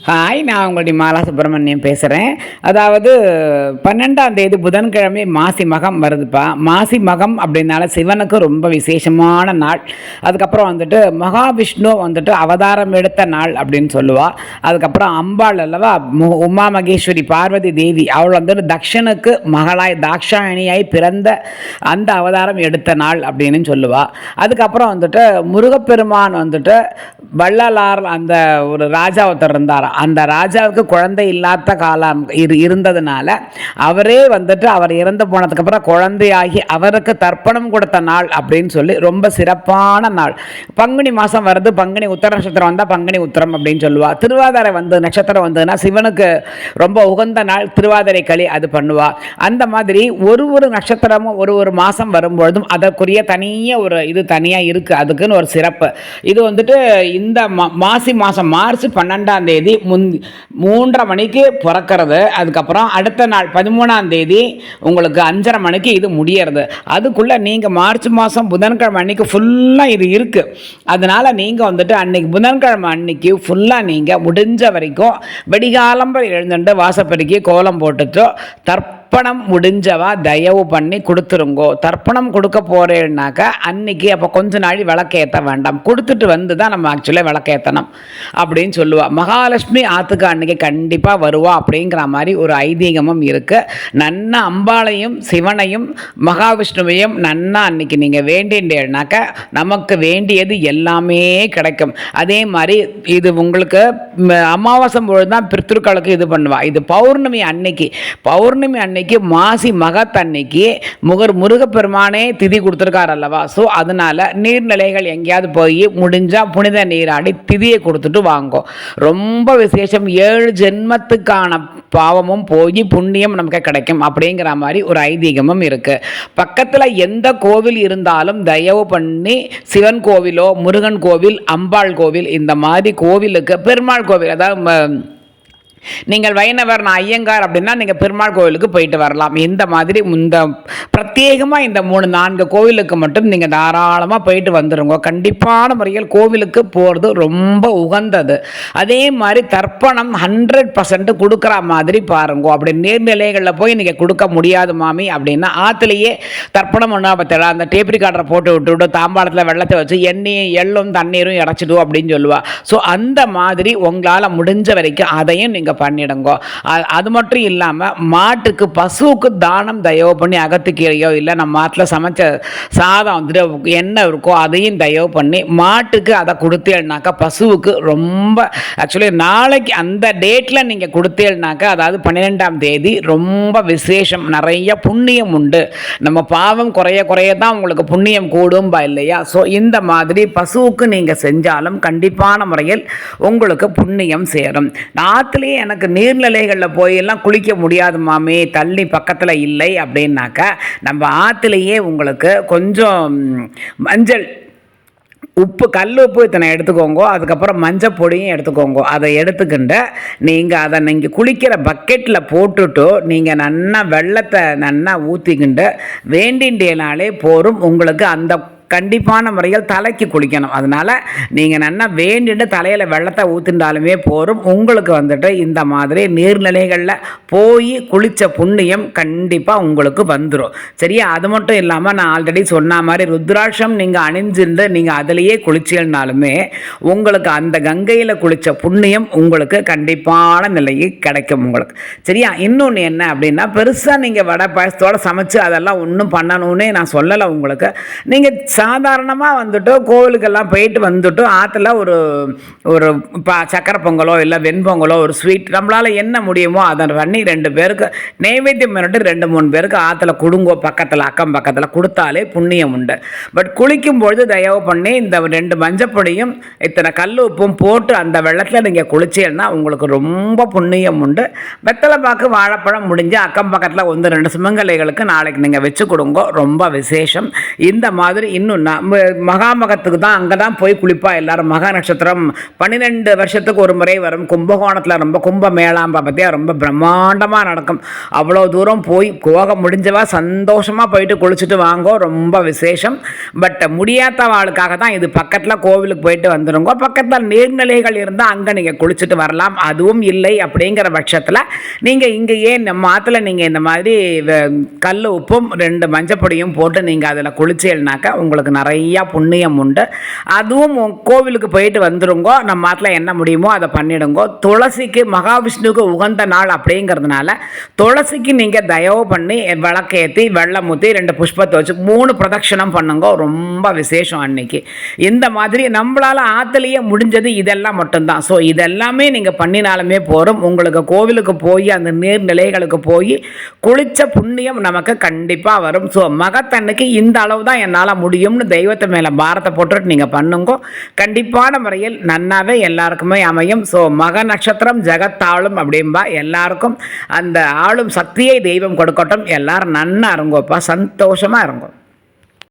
Hi நான் உங்களுடைய மாலா சுப்பிரமணியம் பேசுகிறேன் அதாவது பன்னெண்டாம் தேதி புதன்கிழமை மாசி மகம் வருதுப்பா. மாசி மகம் அப்படின்னால சிவனுக்கு ரொம்ப விசேஷமான நாள். அதுக்கப்புறம் வந்துட்டு மகாவிஷ்ணு வந்துட்டு அவதாரம் எடுத்த நாள் அப்படின்னு சொல்லுவாள் அதுக்கப்புறம் அம்பாள் அல்லவா மு- உமா மகேஸ்வரி பார்வதி தேவி அவள் வந்துட்டு தக்ஷனுக்கு மகளாய் தாக்ஷாயணியாய் பிறந்த அந்த அவதாரம் எடுத்த நாள் அப்படின்னு சொல்லுவாள் அதுக்கப்புறம் வந்துட்டு முருகப்பெருமான் வந்துட்டு வள்ளலார் அந்த ஒரு ராஜா ஒருத்தர் இருந்தாரா அந்த ராஜாவுக்கு குழந்தை இல்லாத காலம் இரு இருந்ததுனால அவரே வந்துட்டு அவர் இறந்து போனதுக்கப்புறம் குழந்தையாகி அவருக்கு தர்ப்பணம் கொடுத்த நாள் அப்படின்னு சொல்லி ரொம்ப சிறப்பான நாள். பங்குனி மாதம் வருது பங்குனி உத்தர நட்சத்திரம் வந்தால் பங்குனி உத்தரம் அப்படின்னு சொல்லுவாள் திருவாதிரை வந்து நட்சத்திரம் வந்ததுன்னா சிவனுக்கு ரொம்ப உகந்த நாள் திருவாதிரை களி அது பண்ணுவாள் அந்த மாதிரி ஒரு ஒரு நட்சத்திரமும் ஒரு ஒரு மாதம் வரும்பொழுதும் அதற்குரிய தனியாக ஒரு இது தனியாக இருக்குது அதுக்குன்னு ஒரு சிறப்பு. இது வந்துட்டு இந்த மா- மாசி மாதம் மார்ச் பன்னெண்டாம் தேதி முன் மூன்றரை மணிக்கு பிறக்கிறது. அதுக்கப்புறம் அடுத்த நாள் பதிமூணாம் தேதி உங்களுக்கு அஞ்சரை மணிக்கு இது முடியறது. அதுக்குள்ளே நீங்கள் மார்ச் மாதம் புதன்கிழமை அன்னைக்கு ஃபுல்லாக இது இருக்குது அதனால் நீங்கள் வந்துட்டு அன்னைக்கு புதன்கிழமை அன்னைக்கு ஃபுல்லாக நீங்கள் முடிஞ்ச வரைக்கும் வெடிகாலம்பர் எழுந்துட்டு வாசப்பெருக்கி கோலம் போட்டுட்டு தர்ப்பணம் முடிஞ்சவா தயவு பண்ணி கொடுத்துருங்கோ. தர்ப்பணம் கொடுக்க போகிறேன்னாக்கா அன்னைக்கு அப்போ கொஞ்ச நாள் விளக்கேற்ற வேண்டாம். கொடுத்துட்டு வந்து தான் நம்ம ஆக்சுவலாக விளக்கேற்றணும் அப்படின்னு சொல்லுவாள் மகாலட்சுமி ஆத்துக்கு அன்னைக்கு கண்டிப்பாக வருவா அப்படிங்கிற மாதிரி ஒரு ஐதீகமும் இருக்குது நன்னா அம்பாளையும் சிவனையும் மகாவிஷ்ணுவையும் நன்னா அன்னைக்கு நீங்கள் வேண்டின்றேனாக்கா நமக்கு வேண்டியது எல்லாமே கிடைக்கும். அதே மாதிரி இது உங்களுக்கு அமாவாசம் அமாவாசை பொழுது தான் பித்ருக்களுக்கு இது பண்ணுவாள் இது பௌர்ணமி அன்னைக்கு. பௌர்ணமி அன்னைக்கு மாசி மகத்தன்னைக்கு முகர் முருகப்பெருமானே திதி கொடுத்துருக்கார் அல்லவா? ஸோ அதனால நீர்நிலைகள் எங்கேயாவது போய் முடிஞ்சால் புனித நீராடி திதியை கொடுத்துட்டு வாங்கும் ரொம்ப விசேஷம். ஏழு ஜென்மத்துக்கான பாவமும் போய் புண்ணியம் நமக்கு கிடைக்கும் அப்படிங்கிற மாதிரி ஒரு ஐதீகமும் இருக்குது பக்கத்தில் எந்த கோவில் இருந்தாலும் தயவு பண்ணி சிவன் கோவிலோ முருகன் கோவில் அம்பாள் கோவில் இந்த மாதிரி கோவிலுக்கு பெருமாள் கோவில் அதாவது நீங்கள் வைணவர் நான் ஐயங்கார் அப்படின்னா நீங்கள் பெருமாள் கோவிலுக்கு போயிட்டு வரலாம். இந்த மாதிரி இந்த பிரத்யேகமாக இந்த மூணு நான்கு கோவிலுக்கு மட்டும் நீங்கள் தாராளமாக போயிட்டு வந்துடுங்க கண்டிப்பான முறையில் கோவிலுக்கு போகிறது ரொம்ப உகந்தது. அதே மாதிரி தர்ப்பணம் ஹண்ட்ரட் பர்சன்ட் கொடுக்குற மாதிரி பாருங்க. அப்படி நீர்நிலைகளில் போய் நீங்கள் கொடுக்க முடியாது மாமி அப்படின்னா ஆற்றுலையே தர்ப்பணம் ஒன்றா பார்த்தா அந்த டேப்ரி கார்டரை போட்டு விட்டு விட்டு தாம்பாளத்தில் வெள்ளத்தை வச்சு எண்ணெயும் எள்ளும் தண்ணீரும் இறச்சிடும் அப்படின்னு சொல்லுவாள் ஸோ அந்த மாதிரி உங்களால் முடிஞ்ச வரைக்கும் அதையும் நீங்கள் பண்ணிடுங்க. அது அது மட்டும் இல்லாமல் மாட்டுக்கு பசுவுக்கு தானம் தயவு பண்ணி அகத்துக்கீரையோ இல்லை நம்ம மாட்டில் சமைச்ச சாதம் வந்துட்டு என்ன இருக்கோ அதையும் தயவு பண்ணி மாட்டுக்கு அதை கொடுத்தேன்னாக்கா பசுவுக்கு ரொம்ப ஆக்சுவலி நாளைக்கு அந்த டேட்டில் நீங்கள் கொடுத்தேன்னாக்கா அதாவது பன்னிரெண்டாம் தேதி ரொம்ப விசேஷம். நிறைய புண்ணியம் உண்டு. நம்ம பாவம் குறைய குறைய தான் உங்களுக்கு புண்ணியம் கூடும்பா இல்லையா? ஸோ இந்த மாதிரி பசுவுக்கு நீங்கள் செஞ்சாலும் கண்டிப்பான முறையில் உங்களுக்கு புண்ணியம் சேரும். ஆற்றுலேயே எனக்கு நீர்நிலைகளில் போயெல்லாம் குளிக்க முடியாது மாமி தள்ளி பக்கத்தில் இல்லை அப்படின்னாக்கா நம்ம ஆற்றுலேயே உங்களுக்கு கொஞ்சம் மஞ்சள் உப்பு கல் உப்பு இத்தனை எடுத்துக்கோங்க அதுக்கப்புறம் மஞ்சள் பொடியும் எடுத்துக்கோங்க. அதை எடுத்துக்கிண்டு நீங்கள் அதை நீங்கள் குளிக்கிற பக்கெட்டில் போட்டுட்டு நீங்கள் நன்னா வெள்ளத்தை நன்னா ஊற்றிக்கிண்டு வேண்டின்றனாலே போரும். உங்களுக்கு அந்த கண்டிப்பான முறையில் தலைக்கு குளிக்கணும். அதனால் நீங்கள் நல்லா வேண்டிட்டு தலையில் வெள்ளத்தை ஊற்றிண்டாலுமே போரும். உங்களுக்கு வந்துட்டு இந்த மாதிரி நீர்நிலைகளில் போய் குளித்த புண்ணியம் கண்டிப்பாக உங்களுக்கு வந்துடும் சரியா? அது மட்டும் இல்லாமல் நான் ஆல்ரெடி சொன்ன மாதிரி ருத்ராட்சம் நீங்கள் அணிஞ்சிருந்து நீங்கள் அதிலேயே குளிச்சீங்கனாலுமே உங்களுக்கு அந்த கங்கையில் குளித்த புண்ணியம் உங்களுக்கு கண்டிப்பான நிலையில் கிடைக்கும் உங்களுக்கு. சரியா? இன்னொன்று என்ன அப்படின்னா பெருசாக நீங்கள் வடை பாயசத்தோடு சமைச்சு அதெல்லாம் ஒன்றும் பண்ணணும்னே நான் சொல்லலை உங்களுக்கு. நீங்கள் சாதாரணமாக வந்துட்டு கோவிலுக்கெல்லாம் போயிட்டு வந்துட்டு ஆற்றுல ஒரு ஒரு பா சக்கரை பொங்கலோ இல்லை வெண்பொங்கலோ ஒரு ஸ்வீட் நம்மளால் என்ன முடியுமோ அதை பண்ணி ரெண்டு பேருக்கு நைவேத்தியம் பண்ணிட்டு ரெண்டு மூணு பேருக்கு ஆற்றுல கொடுங்கோ பக்கத்தில் அக்கம் பக்கத்தில் கொடுத்தாலே புண்ணியம் உண்டு. பட் குளிக்கும்பொழுது தயவு பண்ணி இந்த ரெண்டு மஞ்சப்பொடியும் இத்தனை கல் உப்பும் போட்டு அந்த வெள்ளத்தில் நீங்கள் குளிச்சீங்கன்னா உங்களுக்கு ரொம்ப புண்ணியம் உண்டு. வெத்தலை பாக்கு வாழைப்பழம் முடிஞ்சு அக்கம் பக்கத்தில் ஒன்று ரெண்டு சுமங்கலைகளுக்கு நாளைக்கு நீங்கள் வச்சு கொடுங்க. ரொம்ப விசேஷம். இந்த மாதிரி இன்னும் இன்னும் மகாமகத்துக்கு தான் அங்கே தான் போய் குளிப்பா எல்லாரும். மகா நட்சத்திரம் பன்னிரெண்டு வருஷத்துக்கு ஒரு முறை வரும். கும்பகோணத்தில் ரொம்ப கும்ப மேளாம்பா பற்றியா ரொம்ப பிரம்மாண்டமாக நடக்கும். அவ்வளோ தூரம் போய் கோகம் முடிஞ்சவா சந்தோஷமாக போயிட்டு குளிச்சுட்டு வாங்கோ ரொம்ப விசேஷம். பட் முடியாதவாளுக்காக தான் இது பக்கத்தில் கோவிலுக்கு போயிட்டு வந்துருங்க. பக்கத்தில் நீர்நிலைகள் இருந்தால் அங்கே நீங்கள் குளிச்சுட்டு வரலாம். அதுவும் இல்லை அப்படிங்கிற பட்சத்தில் நீங்கள் இங்கே ஏன் நம்ம ஆற்றுல நீங்கள் இந்த மாதிரி கல் உப்பும் ரெண்டு மஞ்சப்பொடியும் போட்டு நீங்கள் அதில் குளிச்சேல்னாக்கா உங்களுக்கு நிறையா புண்ணியம் உண்டு. அதுவும் கோவிலுக்கு போயிட்டு வந்துருங்கோ நம்ம ஆற்றுல என்ன முடியுமோ அதை பண்ணிடுங்கோ. துளசிக்கு மகாவிஷ்ணுவுக்கு உகந்த நாள் அப்படிங்கிறதுனால துளசிக்கு நீங்கள் தயவு பண்ணி விளக்கேற்றி வெள்ளம் ஊற்றி ரெண்டு புஷ்பத்தை வச்சு மூணு பிரதட்சணம் பண்ணுங்கோ. ரொம்ப விசேஷம் அன்னைக்கு. இந்த மாதிரி நம்மளால் ஆற்றுலேயே முடிஞ்சது இதெல்லாம் மட்டும்தான். ஸோ இதெல்லாமே நீங்கள் பண்ணினாலுமே போகிறோம் உங்களுக்கு கோவிலுக்கு போய் அந்த நீர்நிலைகளுக்கு போய் குளிச்ச புண்ணியம் நமக்கு கண்டிப்பாக வரும். ஸோ மகத்தன்னைக்கு இந்த அளவு தான் என்னால் முடியும். முடியும்னு தெய்வத்தை மேலே பாரத்தை போட்டுட்டு நீங்கள் பண்ணுங்க. கண்டிப்பான முறையில் நன்னாவே எல்லாருக்குமே அமையும். ஸோ மக நட்சத்திரம் ஜெகத்தாளும் அப்படிம்பா எல்லாருக்கும் அந்த ஆளும் சக்தியை தெய்வம் கொடுக்கட்டும். எல்லாரும் நன்னா இருங்கோப்பா. சந்தோஷமாக இருங்கோ.